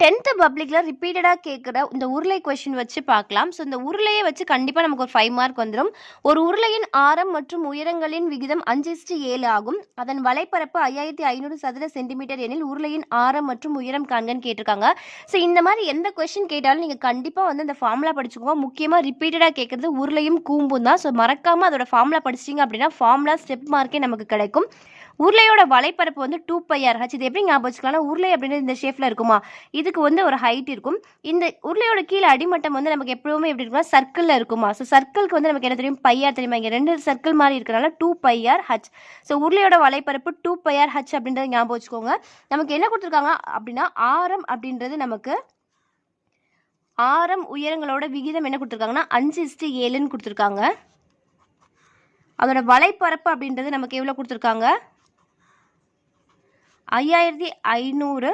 Tenth பப்ளிக்கில் ரிப்பீட்டடாக கேட்குற இந்த உருளை கொஷின் வச்சு பார்க்கலாம். ஸோ இந்த உருளையை வச்சு கண்டிப்பாக நமக்கு ஒரு ஃபைவ் மார்க் வந்துடும் ஒரு உருளையின் ஆரம் மற்றும் உயரங்களின் விகிதம் அஞ்சு இஸ்டு ஏழு ஆகும். அதன் வலைப்பரப்பு ஐயாயிரத்தி ஐநூறு சதுர சென்டிமீட்டர் எனில் உருளையின் ஆரம் மற்றும் உயரம் காண்கன்னு கேட்டிருக்காங்க. ஸோ இந்த மாதிரி எந்த கொஷின் கேட்டாலும் நீங்கள் கண்டிப்பாக வந்து இந்த ஃபார்முலா படிச்சுக்கோங்க. முக்கியமாக ரிப்பீட்டடாக கேட்குறது உருளையும் கூம்பும் தான். ஸோ மறக்காமல் அதோட ஃபார்முலா படிச்சிட்டிங்க அப்படின்னா ஃபார்முலா ஸ்டெப் மார்க்கே நமக்கு கிடைக்கும். உருளையோட வலைப்பரப்பு வந்து டூ பை ஆர் ஹச் இது எப்படி ஞாபகம் வச்சுக்கலாம் உருளை அப்படின்றது இந்த ஷேப்பில் இருக்குமா? இதுக்கு வந்து ஒரு ஹைட் இருக்கும். இந்த உருளையோட கீழே அடிமட்டம் வந்து நமக்கு எப்பவுமே எப்படி இருக்குமா சர்க்கிளில் இருக்குமா? ஸோ சர்க்கிளுக்கு வந்து நமக்கு என்ன தெரியும்? பையார் தெரியுமா? இங்கே ரெண்டு சர்க்கிள் மாதிரி இருக்கிறனால two pi r h so உருளையோட வலைப்பரப்பு டூ பையார் ஹச் அப்படின்றத ஞாபகம் வச்சுக்கோங்க. நமக்கு என்ன கொடுத்துருக்காங்க அப்படின்னா ஆரம் அப்படின்றது நமக்கு ஆரம் உயரங்களோட விகிதம் என்ன கொடுத்துருக்காங்கன்னா அஞ்சு இஸ்டி ஏழுன்னு கொடுத்துருக்காங்க. அதோட வலைப்பரப்பு அப்படின்றது நமக்கு எவ்வளோ கொடுத்துருக்காங்க? ஐயாயிரத்தி ஐநூறு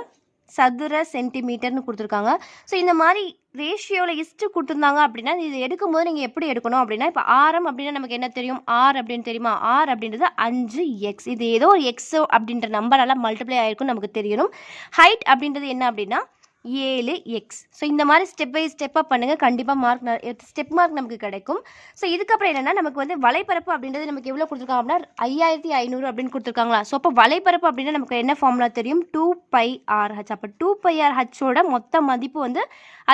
சதுர சென்டிமீட்டர்னு கொடுத்துருக்காங்க. ஸோ இந்த மாதிரி ரேஷியோவில் இஸ்ட்டு கொடுத்துருந்தாங்க அப்படின்னா இது எடுக்கும்போது நீங்கள் எப்படி எடுக்கணும் அப்படின்னா இப்போ ஆரம் அப்படின்னா நமக்கு என்ன தெரியும்? ஆர் அப்படின்னு தெரியுமா? ஆர் அப்படின்றது அஞ்சு எக்ஸ் இது ஏதோ ஒரு எக்ஸோ அப்படின்ற நம்பரால் மல்டிப்ளை ஆயிருக்கும் நமக்கு தெரியணும். ஹைட் அப்படின்றது என்ன அப்படின்னா ஏழு எக்ஸ் ஸோ இந்த மாதிரி ஸ்டெப் பை ஸ்டெப்பாக பண்ணுங்கள் கண்டிப்பாக மார்க் ஸ்டெப் மார்க் நமக்கு கிடைக்கும். ஸோ இதுக்கப்புறம் என்னென்னா நமக்கு வந்து வலைப்பரப்பு அப்படின்றது நமக்கு எவ்வளோ கொடுத்துருக்காங்க அப்படின்னா ஐயாயிரத்தி ஐநூறு அப்படின்னு கொடுத்துருக்காங்களா? ஸோ அப்போ வலைப்பரப்பு அப்படின்னா நமக்கு என்ன ஃபார்முலா தெரியும்? டூ பை ஆர் ஹச் அப்போ டூ பை ஆர்ஹச்சோட மொத்த மதிப்பு வந்து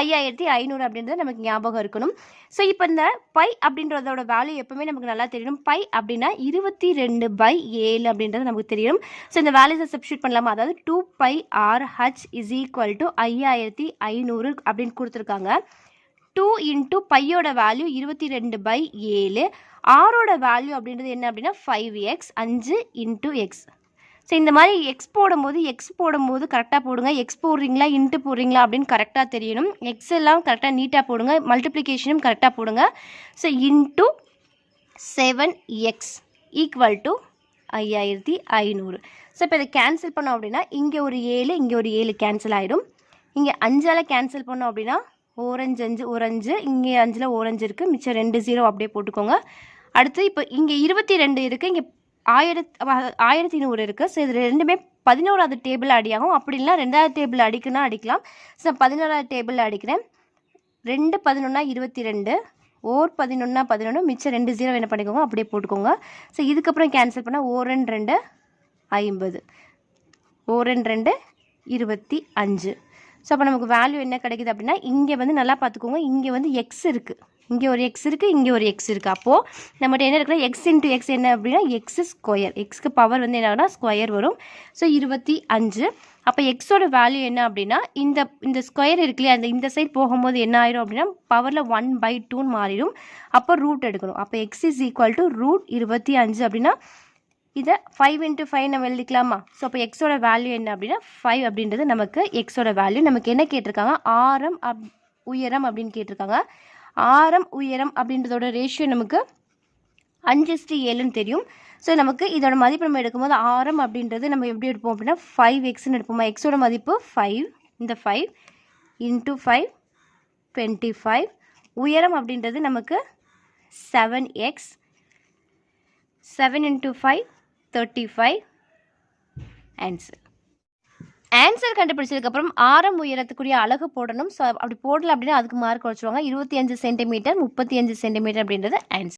ஐயாயிரத்தி ஐநூறு அப்படின்றது நமக்கு ஞாபகம் இருக்கணும். ஸோ இப்போ இந்த பை அப்படின்றதோட வேல்யூ எப்பவுமே நமக்கு நல்லா தெரியணும். பை அப்படின்னா இருபத்தி ரெண்டு பை ஏழு அப்படின்றது நமக்கு தெரியும். ஸோ இந்த வேல்யூஸை சப்ஸ்டியூட் பண்ணலாமா? அதாவது two pi r h is equal to ஐ ஐயாயிரத்தி ஐநூறு அப்படின்னு கொடுத்துருக்காங்க. டூ இன்ட்டு பையோட வேல்யூ இருபத்தி ரெண்டு பை ஏழு. ஆரோட வேல்யூ அப்படின்றது என்ன அப்படின்னா ஃபைவ் எக்ஸ் அஞ்சு இன்ட்டு எக்ஸ் ஸோ இந்த மாதிரி எக்ஸ் போடும்போது எக்ஸ் போடும்போது கரெக்டாக போடுங்க. எக்ஸ் போடுறீங்களா இன்ட்டு போடுறீங்களா அப்படின்னு கரெக்டாக தெரியணும். எக்ஸ் எல்லாம் கரெக்டாக நீட்டாக போடுங்க. மல்டிப்ளிகேஷனும் கரெக்டாக போடுங்க. So into seven x equal to ஐயாயிரத்தி ஐநூறு. ஸோ இப்போ இதை கேன்சல் பண்ணோம் அப்படின்னா இங்கே ஒரு ஏழு இங்கே ஒரு ஏழு கேன்சல் ஆகிடும் இங்கே அஞ்சால் கேன்சல் பண்ணோம் அப்படின்னா ஓரஞ்சு அஞ்சு ஓரஞ்சு இங்கே அஞ்சில் ஓரஞ்சு இருக்குது மிச்சம் ரெண்டு ஜீரோ அப்படியே போட்டுக்கோங்க. அடுத்து இப்போ இங்கே இருபத்தி ரெண்டு இருக்குது இங்கே ஆயிரத் ஆயிரத்தி நூறு இருக்குது ஸோ இது ரெண்டுமே பதினோராவது டேபிள் அடியாகும். அப்படி இல்லைனா ரெண்டாவது டேபிள் அடிக்குன்னா அடிக்கலாம். ஸோ பதினோராவது டேபிளில் அடிக்கிறேன். ரெண்டு பதினொன்னா இருபத்தி ரெண்டு. ஓர் பதினொன்னா பதினொன்று மிச்சம் ரெண்டு ஜீரோ என்ன பண்ணிக்கோங்க? அப்படியே போட்டுக்கோங்க. ஸோ இதுக்கப்புறம் கேன்சல் பண்ணால் ஓரன் ரெண்டு ஐம்பது. ஓரன் ரெண்டு இருபத்தி அஞ்சு. ஸோ அப்போ நமக்கு வேல்யூ என்ன கிடைக்குது அப்படின்னா இங்கே வந்து நல்லா பார்த்துக்கோங்க. இங்கே வந்து எக்ஸ் இருக்குது இங்கே ஒரு எக்ஸ் இருக்குது இங்கே ஒரு எக்ஸ் இருக்குது அப்போது நம்மகிட்ட என்ன இருக்குன்னா எக்ஸ் இன்ட்டு எக்ஸ் என்ன அப்படின்னா எக்ஸ் ஸ்கொயர் எக்ஸ்க்கு பவர் வந்து என்னன்னா ஸ்கொயர் வரும். ஸோ இருபத்தி அஞ்சு. அப்போ எக்ஸோட வேல்யூ என்ன அப்படின்னா இந்த இந்த ஸ்கொயர் இருக்கு இல்லையா அந்த இந்த சைட் போகும்போது என்ன ஆயிரும் அப்படின்னா பவரில் ஒன் பை டூன்னு மாறிடும். அப்போ ரூட் எடுக்கணும். அப்போ x is equal to root இருபத்தி அஞ்சு அப்படின்னா இதை ஃபைவ் இன்ட்டு ஃபைவ் நம்ம எழுதிக்கலாமா? ஸோ அப்போ எக்ஸோட வேல்யூ என்ன அப்படின்னா ஃபைவ் அப்படின்றது நமக்கு எக்ஸோட வேல்யூ நமக்கு என்ன கேட்டிருக்காங்க? ஆரம் அப் உயரம் அப்படின்னு கேட்டிருக்காங்க. ஆரம் உயரம் அப்படின்றதோட ரேஷியோ நமக்கு அஞ்சு ஏழுன்னு தெரியும். ஸோ நமக்கு இதோட மதிப்பு நம்ம எடுக்கும்போது ஆரம் அப்படின்றது நம்ம எப்படி எடுப்போம் அப்படின்னா ஃபைவ் எக்ஸ்னு எடுப்போமா? எக்ஸோட மதிப்பு ஃபைவ் இந்த five into five twenty five உயரம் அப்படின்றது நமக்கு seven x seven into five thirty five answer answer கண்டுபிடிச்சதுக்கப்புறம் ஆரம் உயரத்துக்குரிய அழகு போடணும். ஸோ அப்படி போடல அப்படின்னா அதுக்கு மார்க் வச்சுருவாங்க இருபத்தி அஞ்சு சென்டிமீட்டர் முப்பத்தி அஞ்சு சென்டிமீட்டர் அப்படின்றது ஆன்சர்